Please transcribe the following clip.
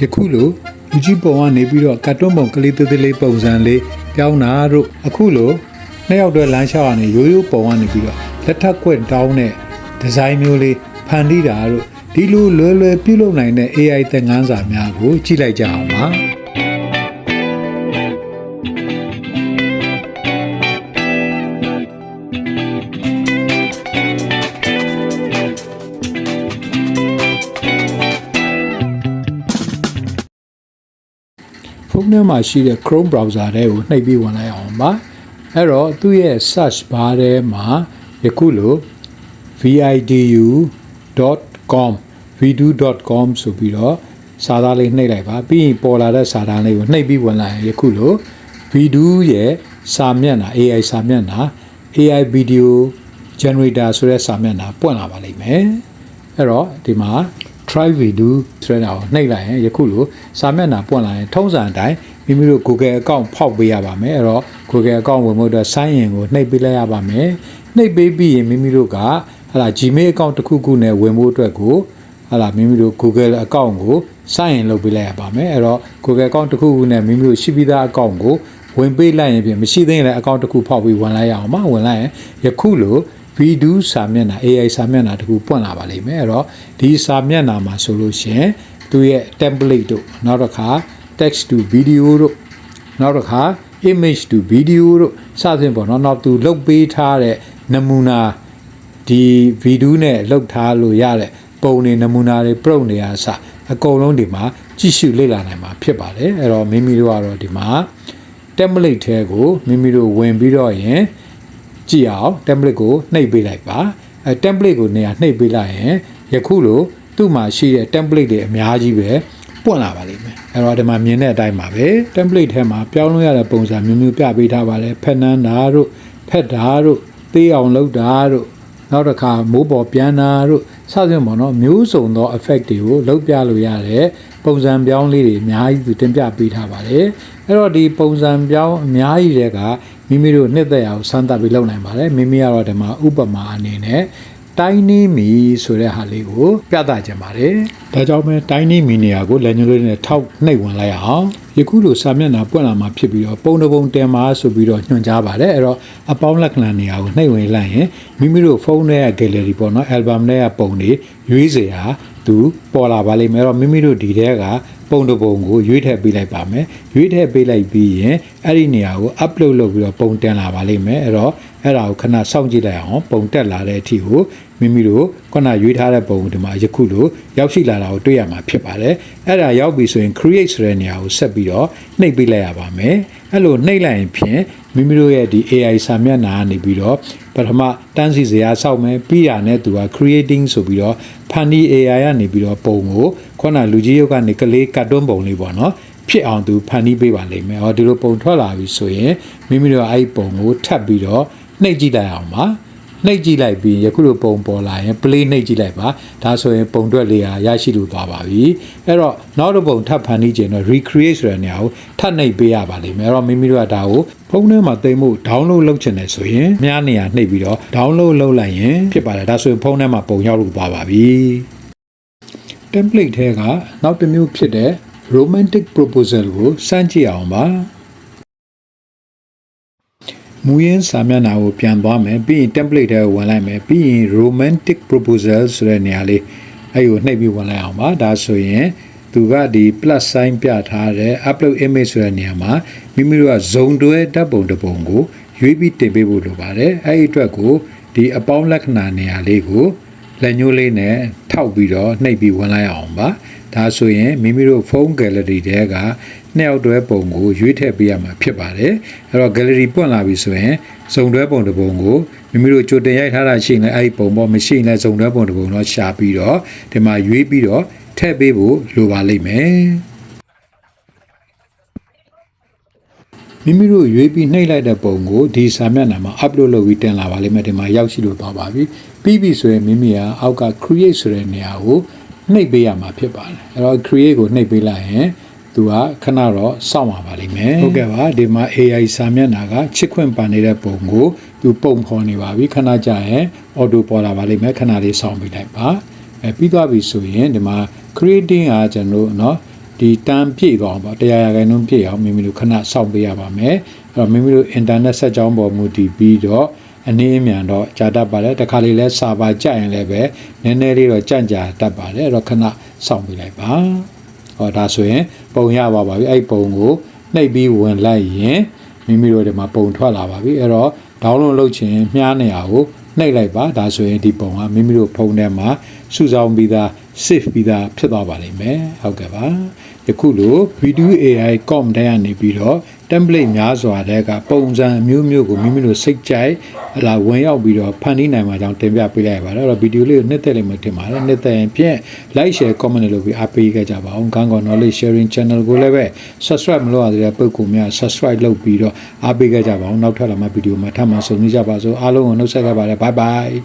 ယခုလိုလူကြီးပုံကနေပြီးတော့ကတ်တွန်းပုံကလေးသေးသေးလေးပုံစံလေးပြောင်းတာတို့အခုလိုနှစ်ယောက်တည်းလမ်းလျှောက်ကနေရိုးရိုးပုံကနေပြီးတော့လက်ထပ်ခွင့်တောင်းတဲ့ဒီဇိုင်းမျိုးလေးဖန်တီးတာတို့ဒီလိုလွယ်လွယ်ပြုလုပ်နိုင်တဲ့ AI သင်ခန်းစာများကိုကြည့်လိုက်ကြအောင်ပါ ဖုန်းထဲမှာရှိတဲ့ Chrome browser ထဲကိုနှိပ်ပြီးဝင်လိုက်အောင်ပါအဲ့တော့သူ့ရဲ့ search bar ထဲမှာယခုလို vidu.com vidu.com ဆိုပြီးတော့စာသားလေးနှိပ်လိုက်ပါပြီးရင်ပေါ်လာတဲ့စာသားလေးကိုနှိပ်ပြီးဝင်လိုက်ရင်ယခုလို vidu ရဲ့စာမျက်နှာ AI စာမျက်နှာ AI video generator ဆိုတဲ့စာမျက်နှာပွင့်လာပါလိမ့်မယ်အဲ့တော့ဒီမှာ try video ဆိုတဲ့ဟာကိုနှိပ်လိုက်ရင်ယခုလိုစာမျက်နှာပွင့်လာရင်ထုံးစံအတိုင်းမိမိတို့ Google account ဖောက်ပေးရပါမယ်အဲ့တော့ Google account ဝင်ဖို့အတွက် sign in ကိုနှိပ်ပေးလိုက်ရပါမယ်နှိပ်ပေးပြီးရင်မိမိတို့ကဟလာ Gmail account တစ်ခုခုနဲ့ဝင်ဖို့အတွက်ကိုဟလာမိမိတို့ Google account ကို sign in လုပ်ပေးလိုက်ရပါမယ်အဲ့တော့ Google account တစ်ခုခုနဲ့မိမိတို့ရှိပြီးသား account ကိုဝင်ပေးလိုက်ရင်ပြင်မရှိသေးရင်လည်း account တစ်ခုဖောက်ပြီးဝင်လိုက်ရအောင်ပါဝင်လိုက်ရင်ယခုလို video စာမျက်နှာ AI စာမျက်နှာတခုပွင့်လာပါလိမ့်မယ်အဲ့တော့ဒီစာမျက်နှာမှာဆိုလို့ရှရင်သူရဲ့ template တို့နောက်တစ်ခါ text to video တို့နောက်တစ်ခါ image to video တို့စသဖြင့်ပေါ့နော်နောက်သူလုတ်ပေးထားတဲ့နမူနာဒီဗီဒီယိုနဲ့လုတ်ထားလို့ရတဲ့ပုံတွေနမူနာတွေပရုတ်နေရစအကုန်လုံးဒီမှာကြည့်ရှုလေ့လာနိုင်မှာဖြစ်ပါတယ်အဲ့တော့မိမိတို့ကတော့ဒီမှာ template ထဲကိုမိမိတို့ဝင်ပြီးတော့ရင် ကြည့်အောင် template ကိုနှိပ်ပေးလိုက်ပါအဲ template ကိုနေရာနှိပ်ပေးလိုက်ရင်ယခုလိုသူ့မှာရှိတဲ့ template တွေအများကြီးပဲပွင့်လာပါလိမ့်မယ်အဲတော့ဒီမှာမြင်တဲ့အတိုင်းပါပဲ template ထဲမှာပြောင်းလို့ရတဲ့ပုံစံမျိုးမျိုးပြပေးထားပါတယ်ဖက်နန်းတာတို့ဖက်တာတို့သေးအောင်လုပ်တာတို့နောက်တစ်ခါမိုးပေါ်ပြန်တာတို့ စသဖြင့်ပေါ့နော်မျိုးစုံသော effect တွေကိုလုပ်ပြလို့ရတဲ့ပုံစံပြောင်းလေးတွေအများကြီးသူတင်ပြပေးထားပါတယ်အဲ့တော့ဒီပုံစံပြောင်းအများကြီးတွေကမိမိတို့နှစ်သက်အောင်စမ်းသပ်ပြီးလုပ်နိုင်ပါတယ်မိမိကတော့ဒီမှာဥပမာအနေနဲ့ တိုင်းနေမီဆိုတဲ့ဟာလေးကိုပြသခြင်းပါတယ်ဒါကြောင့်ပဲတိုင်းနေမီနေရာကိုလက်ညှိုးလေးနဲ့ထောက်နှိပ်ဝင်လိုက်အောင်ယခုလိုစာမျက်နှာပွင့်လာမှာဖြစ်ပြီးတော့ပုံတစ်ပုံတင်ပါဆိုပြီးတော့ညွှန်ကြားပါတယ်အဲ့တော့အပေါင်းလက္ခဏာနေရာကိုနှိပ်ဝင်လိုက်ရင်မိမိတို့ဖုန်းထဲက gallery ပေါ့နော် album ထဲကပုံတွေရွေးစေဟာသူ ပေါ်လာပါလိမ့်မယ်အဲ့တော့မိမိတို့ဒီထဲကပုံတစ်ပုံကိုရွေးထည့်ပေးလိုက်ပါမယ်ရွေးထည့်ပေးလိုက်ပြီးရင်အဲ့ဒီနေရာကို upload လုပ်ပြီးတော့ပုံတင်လာပါလိမ့်မယ်အဲ့တော့အဲ့ဒါကိုခဏစောင့်ကြည့်လိုက်အောင်ပုံတက်လာတဲ့အထိကိုမိမိတို့ခုနရွေးထားတဲ့ပုံကိုဒီမှာယခုလိုရောက်ရှိလာတာကိုတွေ့ရမှာဖြစ်ပါတယ်အဲ့ဒါရောက်ပြီဆိုရင် create ဆိုတဲ့နေရာကိုဆက်ပြီးတော့နှိပ်ပေးလိုက်ရပါမယ်အဲ့လိုနှိပ်လိုက်ရင်ဖြင့်မိမိတို့ရဲ့ဒီ AI စာမျက်နှာကနေပြီးတော့ပထမတန်းစီစရာစောက်မယ်ပြီးတာနဲ့သူက creating ဆိုပြီးတော့ဖန်တီ AI ကနေပြီးတော့ပုံကိုခုနလူကြီးရုပ်ကနေကလေးကတ်တွန်းပုံလေးပေါ့နော်ဖြစ်အောင်သူဖန်တီးပေးပါလိမ့်မယ်။ဟောဒီလိုပုံထွက်လာပြီဆိုရင်မိမိတို့အဲ့ဒီပုံကိုထပ်ပြီးတော့နှိပ်ကြည့်လိုက်အောင်ပါ။နှိပ်ကြည့်လိုက်ပြီးယခုလိုပုံပေါ်လာရင် play နှိပ်ကြည့်လိုက်ပါဒါဆိုရင်ပုံတွက်လေးဟာရရှိလို့သွားပါပြီအဲ့တော့နောက်တစ်ပုံထပ်ဖန်တီးခြင်းတော့ recreate ဆိုတဲ့နေရာကိုထပ်နှိပ်ပေးရပါလိမ့်မယ်အဲ့တော့မိမိတို့ကဒါကိုဖုန်းထဲမှာသိမ်းဖို့ download လုပ်ချင်တယ်ဆိုရင်မြားနေရာနှိပ်ပြီးတော့ download လုပ်လိုက်ရင်ဖြစ်ပါတယ်ဒါဆိုရင်ဖုန်းထဲမှာပုံရောက်လို့သွားပါပြီ template ထဲကနောက်တစ်မျိုးဖြစ်တဲ့ romantic proposal ကိုစမ်းကြည့်အောင်ပါမူရင်းစာမျက်နှာကိုပြန်သွားမယ်ပြီးရင် template ထဲကိုဝင်လိုက်မယ်ပြီးရင် romantic proposal ဆိုတဲ့နေရာလေးအဲ့ကိုနှိပ်ပြီးဝင်လိုက်အောင်ပါဒါဆိုရင်သူကဒီ plus sign ပြထားတဲ့ upload image ဆိုတဲ့နေရာမှာမိမိတို့ကဇုံတွဲဓာတ်ပုံတစ်ပုံကိုရွေးပြီးတင်ပေးဖို့လိုပါတယ်အဲ့ဒီအတွက်ကိုဒီအပေါင်းလက္ခဏာနေရာလေးကို လက်ညှိုးလေးနဲ့ထောက်ပြီးတော့နှိပ်ပြီးဝင်လိုက်အောင်ပါဒါဆိုရင်မိမိတို့ဖုန်း gallery တဲကနှစ်ယောက်တွဲပုံကိုရွေးထည့်ပေးရမှာဖြစ်ပါတယ်အဲ့တော့ gallery ပွင့်လာပြီဆိုရင်စုံတွဲပုံတစ်ပုံကိုမိမိတို့ကြိုတင်ရိုက်ထားတာရှိရင်လည်းအဲ့ဒီပုံပေါ့မရှိရင်လည်းစုံတွဲပုံတစ်ပုံတော့ရှာပြီးတော့ဒီမှာရွေးပြီးတော့ထည့်ပေးဖို့လိုပါလိမ့်မယ် မိမိတို့ရွေးပြီးနှိပ်လိုက်တဲ့ပုံကိုဒီစာမျက်နှာမှာ upload လုပ်ပြီးတင်လာပါလိမ့်မယ်ဒီမှာရောက်ရှိလို့သွားပါပြီပြီးပြီဆိုရင်မိမိကအောက်က create ဆိုတဲ့နေရာကိုနှိပ်ပေးရမှာဖြစ်ပါတယ်အဲ့တော့ create ကိုနှိပ်ပေးလိုက်ရင်သူကခဏတော့စောင့်ပါပါလိမ့်မယ်ဟုတ်ကဲ့ပါဒီမှာ AI စာမျက်နှာကချစ်ခွင့်ပန်နေတဲ့ပုံကိုသူပုံဖော်နေပါပြီခဏကြာရင် auto ပေါ်လာပါလိမ့်မယ်ခဏလေးစောင့်ပေးလိုက်ပါအဲပြီးသွားပြီဆိုရင်ဒီမှာ creating ကကျွန်တော်တို့เนาะ ဒီတန်းပြည့်သွားအောင်ပေါ့တရားရခိုင်နှုန်းပြည့်အောင်မိမိတို့ခဏစောင့်ပေးရပါမယ်အဲ့တော့မိမိတို့အင်တာနက်ဆက်ကြောင်းပေါ်မူတည်ပြီးတော့အနည်းအမြန်တော့ကြာတတ်ပါတယ်တခါလေလဲစာပါကြရင်လည်းပဲနည်းနည်းလေးတော့ကြန့်ကြာတတ်ပါတယ်အဲ့တော့ခဏစောင့်ပေးလိုက်ပါဟောဒါဆိုရင်ပုံရပါပါပြီအဲ့ပုံကိုနှိပ်ပြီးဝင်လိုက်ရင်မိမိတို့ဒီမှာပုံထွက်လာပါပြီအဲ့တော့ download လုပ်ချင်မြားနေရကိုနှိပ်လိုက်ပါဒါဆိုရင်ဒီပုံကမိမိတို့ဖုန်းထဲမှာစုဆောင်းပြီးသား save ပြီးသားဖြစ်သွားပါလိမ့်မယ်ဟုတ်ကဲ့ပါ ယခုလို video AI com တဲ့ကနေပြီးတော့ template များစွာတဲ့ကပုံစံအမျိုးမျိုးကိုမိမိတို့စိတ်ကြိုက်ဟလာဝင်ရောက်ပြီးတော့ဖန်တီးနိုင်မှာကြောင်းတင်ပြပေးလိုက်ရပါတယ်အဲ့တော့ဗီဒီယိုလေးကိုနှစ်သက်လိမ့်မယ်ထင်ပါတယ်နှစ်သက်ရင်ဖြင့် like share comment လုပ်ပြီးအားပေးခဲ့ကြပါအောင်ခေါင်းကော knowledge sharing channel ကိုလည်းပဲ subscribe မလုပ်ရသေးတဲ့ပုဂ္ဂိုလ်များ subscribe လုပ်ပြီးတော့အားပေးခဲ့ကြပါအောင်နောက်ထပ်လာမှဗီဒီယိုမှာထပ်မံဆုံကြပါစို့အားလုံးကိုနှုတ်ဆက်ခဲ့ပါတယ် bye bye